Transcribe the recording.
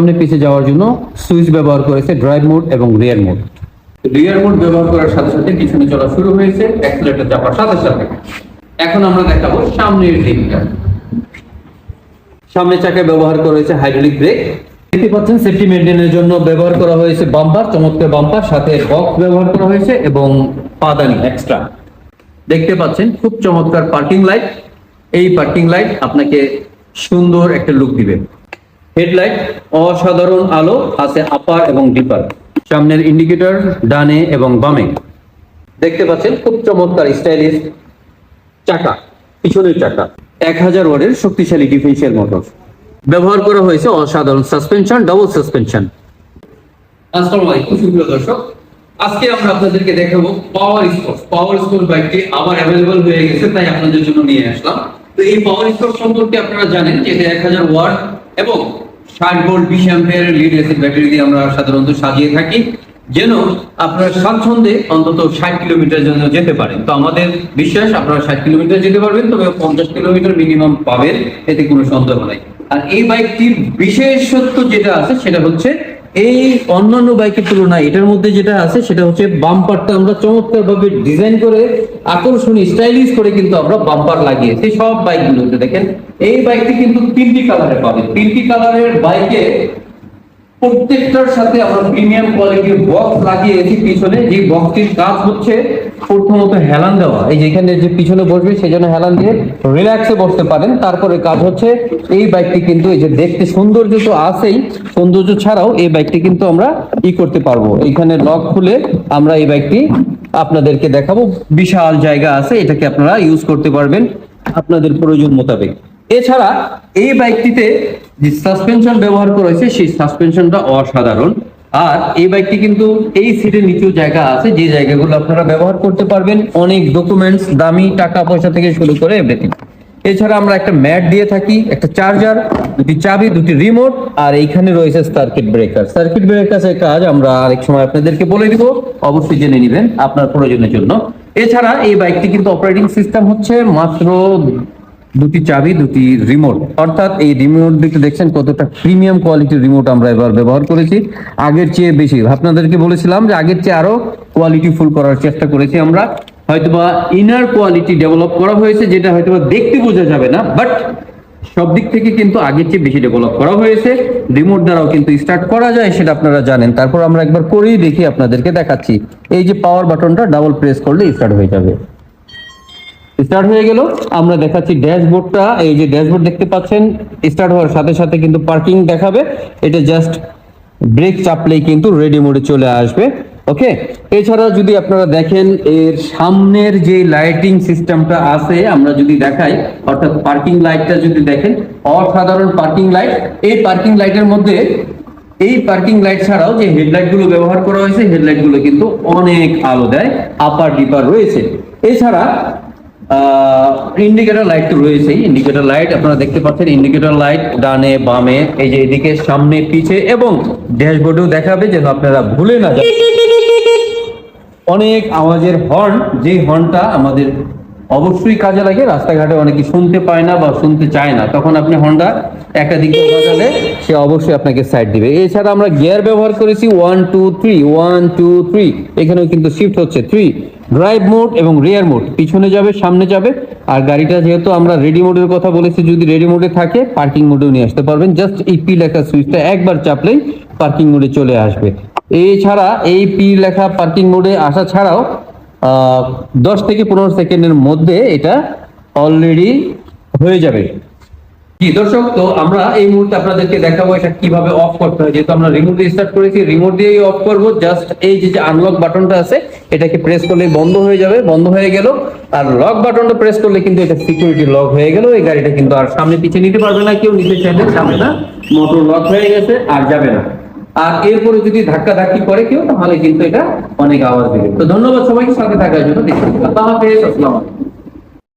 সামনে পিছিয়ে যাওয়ার জন্য সুইচ ব্যবহার করেছে ড্রাইভ মোড এবং রিয়ার মোড। রিয়ার মোড ব্যবহার করার সাথে সাথে পিছনে চলা শুরু হয়েছে অ্যাক্সিলেটর চাপার সাথে সাথে। এখন আমরা দেখাবো সামনের দিকটা। সামনের চাকায় ব্যবহার করা হয়েছে হাইড্রোলিক ব্রেক। দেখতে পাচ্ছেন সেফটি মেনটেনের জন্য ব্যবহার করা হয়েছে বাম্পার চমৎকার বাম্পার সাথে বক্স ব্যবহার করা হয়েছে এবং পাদানি এক্সট্রা দেখতে পাচ্ছেন খুব চমৎকার পার্কিং লাইট এই পার্কিং লাইট আপনাকে সুন্দর একটা লুক দিবে। হেডলাইট, অসাধারণ আলো আছে আপার এবং ডিপার। সামনের ইন্ডিকেটর, ডানে এবং বামে। দেখতে পাচ্ছেন খুব চমৎকার স্টাইলিশ চাকা, পিছনের চাকা। এক হাজার ওয়ার্ডের শক্তিশালী ডিফেন্সিয়াল মোটর ব্যবহার করা হয়েছে অসাধারণ সাসপেনশন, ডাবল সাসপেনশন। সুপ্রিয় দর্শক। আজকে আমরা আপনাদেরকে দেখাবো পাওয়ার স্পোর্টস পাওয়ার স্পোর্টস বাইকটি আবার অ্যাভেলেবল হয়ে গেছে, তাই আপনাদের জন্য নিয়ে আসলাম। তো এই পাওয়ার স্পোর্টস সম্পর্কে আপনারা জানেন যে এটা এক হাজার ওয়াট এবং ষাট ভোল্ট বিশ অ্যাম্পিয়ারের লিড অ্যাসিড ব্যাটারি দিয়ে আমরা সাধারণত সাজিয়ে থাকি, যেন আপনারা স্বাচ্ছন্দ্যে অন্তত ষাট কিলোমিটার জন্য যেতে পারেন তো আমাদের বিশ্বাস, আপনারা ষাট কিলোমিটার যেতে পারবেন, তবে পঞ্চাশ কিলোমিটার মিনিমাম পাবেন, এতে কোনো সন্দেহ নাই। আর এই বাইকটির বিশেষত্ব যেটা আছে, সেটা হচ্ছে এই অন্যান্য বাইকের তুলনায় এটার মধ্যে যেটা আছে, সেটা হচ্ছে বাম্পারটা আমরা চমৎকার ভাবে ডিজাইন করে আকর্ষণীয় স্টাইলিশ করে কিন্তু আমরা বাম্পার লাগিয়েছি সব বাইকগুলোতে। দেখেন, এই বাইকটি কিন্তু তিনটি কালারে পাবে তিনটি কালারের বাইকে প্রত্যেকটার সাথে আমরা প্রিমিয়াম কোয়ালিটির বক্স লাগিয়েছি পিছনে যে বক্সটির কাজ হচ্ছে, প্রথমত হেলান দেওয়া। এই যেখানে যে পিছনে বসবে, সেই জন্য হেলান দিয়ে রিল্যাক্সে বসতে পারেন। তারপরে কাজ হচ্ছে, এই বাইকটি কিন্তু এই যে দেখতে সৌন্দর্য তো আছেই, সৌন্দর্য ছাড়াও এই বাইকটি কিন্তু আমরা ই করতে পারব। এখানে লক খুলে আমরা এই বাইকটি আপনাদেরকে দেখাবো। বিশাল জায়গা আছে, এটাকে আপনারা ইউজ করতে পারবেন। আপনাদের প্রয়োজন মোতাবেক। এছাড়া এই বাইকটিতে যে সাসপেনশন ব্যবহার করা হয়েছে, সেই সাসপেনশনটা অসাধারণ। আর এই বাইকটি কিন্তু এই সিটের নিচেও জায়গা আছে, যে জায়গাগুলো আপনারা ব্যবহার করতে পারবেন, অনেক ডকুমেন্টস দামি টাকা পয়সা থেকে শুরু করে এভরিথিং এছাড়া আমরা একটা ম্যাট দিয়ে থাকি, একটা চার্জার দুটি চাবি, দুটি রিমোট আর এইখানে রয়েছে সার্কিট ব্রেকার সার্কিট ব্রেকারের কাজ আমরা আরেক সময় আপনাদেরকে বলে দিব, অবশ্যই জেনে নেবেন আপনার প্রয়োজনের জন্য। এছাড়া এই বাইকটি কিন্তু অপারেটিং সিস্টেম হচ্ছে মাত্র দুটি চাবি, দুটি রিমোট অর্থাৎ এই রিমোট দুটো দেখছেন কতটা প্রিমিয়াম কোয়ালিটির রিমোট আমরা এবার ব্যবহার করেছি। আগের চেয়ে বেশি। আপনাদেরকে বলেছিলাম যে আগের চেয়ে আরও কোয়ালিটি ফুল করার চেষ্টা করেছি আমরা। হয়তোবা ইনার কোয়ালিটি ডেভেলপ করা হয়েছে, যেটা হয়তোবা দেখতে বোঝা যাবে না বাট সব দিক থেকে কিন্তু আগের চেয়ে বেশি ডেভেলপ করা হয়েছে। রিমোট দ্বারাও কিন্তু স্টার্ট করা যায়, সেটা আপনারা জানেন। তারপর আমরা একবার করেই দেখি আপনাদেরকে দেখাচ্ছি। এই যে পাওয়ার বাটনটা ডাবল প্রেস করলে স্টার্ট হয়ে যাবে। স্টার্ট হয়ে গেল। আমরা দেখাচ্ছি ড্যাশবোর্ডটা। এই যে ড্যাশবোর্ড দেখতে পাচ্ছেন স্টার্ট হওয়ার সাথে সাথে কিন্তু পার্কিং দেখাবে। এটা জাস্ট ব্রেক চাপলেই কিন্তু রেডি মোডে চলে আসবে। ওকে এছাড়া যদি আপনারা দেখেন, এর সামনের যে লাইটিং সিস্টেমটা আছে, আমরা যদি দেখাই, অর্থাৎ পার্কিং লাইটটা যদি দেখেন, অসাধারণ পার্কিং লাইট এই পার্কিং লাইটের মধ্যে, এই পার্কিং লাইট ছাড়াও যে হেডলাইটগুলো ব্যবহার করা হয়েছে হেডলাইটগুলো কিন্তু অনেক আলো দেয় আপার ডিপার রয়েছে। এছাড়া ইন্ডিকেটর লাইট তো রয়েছেই। ইন্ডিকেটর লাইট আপনারা দেখতে পাচ্ছেন ইন্ডিকেটর লাইট ডানে, বামে, এই যে এদিকে, সামনে, পিছে এবং ড্যাশবোর্ডেও দেখাবে যেন আপনারা ভুলে না যান। অনেক আওয়াজের হর্ন যে হর্নটা আমাদের অবশ্যই কাজে লাগে, রাস্তাঘাটে অনেকে শুনতে পায় না বা শুনতে চায় না। তখন আপনি হর্নটা একাধিক বাজালে সে অবশ্যই আপনাকে সাইড দিবে। এছাড়া আমরা গিয়ার ব্যবহার করেছি one two three one two three এখানেও কিন্তু শিফট হচ্ছে থ্রি ড্রাইভ মোড এবং রিয়ার মোড পিছনে যাবে, সামনে যাবে। আর গাড়িটা যেহেতু আমরা রেডি মোডের কথা বলেছি, যদি রেডি মোডে থাকে পার্কিং মোডেও নিয়ে আসতে পারবেন। জাস্ট এই পি লেখা সুইচটা একবার চাপলেই পার্কিং মোডে চলে আসবে। এছাড়া এই পি লেখা পার্কিং মোডে আসা ছাড়াও দশ থেকে পনেরো সেকেন্ডের মধ্যে এটা অলরেডি হয়ে যাবে। জি, দর্শক, তো আমরা এই মুহূর্তে আপনাদেরকে দেখাবো এটা কীভাবে অফ করতে হয়। যেহেতু আমরা রিমোট স্টার্ট করেছি রিমোট দিয়েই অফ করব। জাস্ট এই যে আনলক বাটনটা আছে এটাকে প্রেস করলে বন্ধ হয়ে যাবে, বন্ধ হয়ে গেল। আর লক বাটনটা প্রেস করলে কিন্তু এটা সিকিউরিটি লক হয়ে গেল। এই গাড়িটা কিন্তু আর সামনে পিছিয়ে নিতে পারবে না কেউ নিতে চাইলে যাবে না। মোটর লক হয়ে গেছে, আর যাবে না। আর এরপরে যদি ধাক্কা ধাক্কি করে কেউ, তাহলে কিন্তু এটা অনেক আওয়াজ দিবে। তো ধন্যবাদ সবাইকে, সাথে থাকার জন্য। দেখুন আল্লাহ হাফেজ, আসসালামু আলাইকুম।